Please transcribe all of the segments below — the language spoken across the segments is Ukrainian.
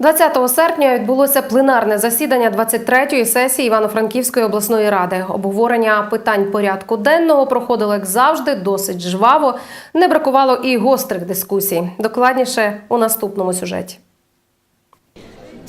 20 серпня відбулося пленарне засідання 23-ї сесії Івано-Франківської обласної ради. Обговорення питань порядку денного проходило, як завжди, досить жваво. Не бракувало і гострих дискусій. Докладніше у наступному сюжеті.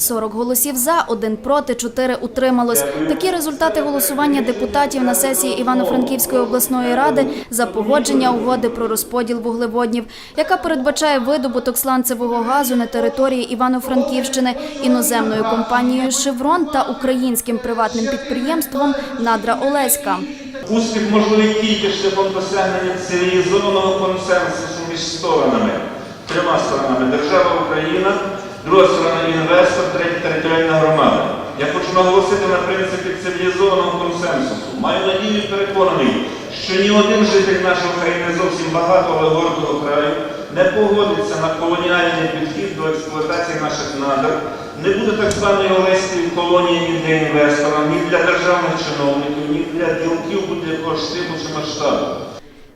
40 голосів за, один проти, чотири утрималось. Такі результати голосування депутатів на сесії Івано-Франківської обласної ради за погодження угоди про розподіл вуглеводнів, яка передбачає видобуток сланцевого газу на території Івано-Франківщини іноземною компанією «Шеврон» та українським приватним підприємством «Надра Олеська». Успіх можливий тільки шляхом досягнення цивілізованого консенсусу між сторонами, трьома сторонами держава Україна, друга сторона інвестор, територіальна громада. Я хочу наголосити на принципі цивілізованого консенсусу. Маю надію переконаний, що ні один житель нашого країни зовсім багато, але гордого краю не погодиться на колоніальний підхід до експлуатації наших надр, не буде так званої Олеської колонії ні для інвестора, ні для державних чиновників, ні для ділків будь-якого штибу чи масштабу.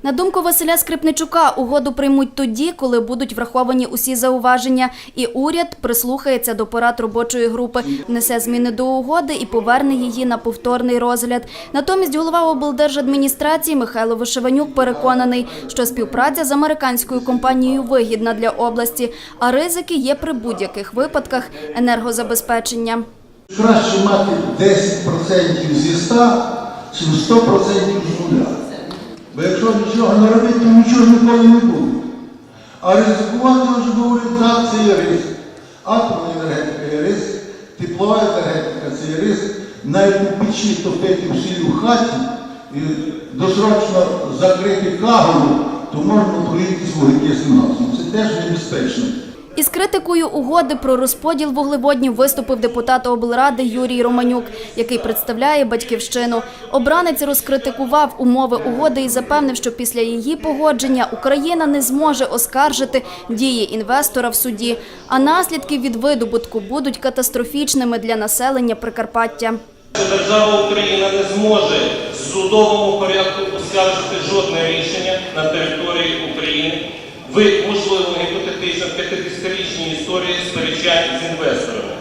На думку Василя Скрипничука, угоду приймуть тоді, коли будуть враховані усі зауваження, і уряд прислухається до порад робочої групи, внесе зміни до угоди і поверне її на повторний розгляд. Натомість голова облдержадміністрації Михайло Вишиванюк переконаний, що співпраця з американською компанією вигідна для області, а ризики є при будь-яких випадках енергозабезпечення. Краще мати 10% зі 100, чим 100% з нуля. Бо якщо нічого не робити, то нічого ніколи не буде. А ризикувати, вже говорю, так, це є ризик. Атомна енергетика є ризик, теплова енергетика це є ризик. Навіть у печі топити в в хаті і досрочно закрити каголу, то можна прогрітися вуглекислим газом. Це теж небезпечно. Із критикою угоди про розподіл вуглеводнів виступив депутат облради Юрій Романюк, який представляє батьківщину. Обранець розкритикував умови угоди і запевнив, що після її погодження Україна не зможе оскаржити дії інвестора в суді, а наслідки від видобутку будуть катастрофічними для населення Прикарпаття. держава Україна не зможе в судовому порядку оскаржити жодне рішення на території України в можливо гіпотетично 50-річній історії сперечань з інвесторами.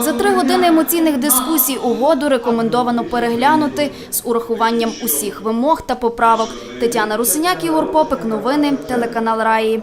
За три години емоційних дискусій угоду рекомендовано переглянути з урахуванням усіх вимог та поправок. Тетяна Русиняк, Ігор Попик, новини, телеканал Раї.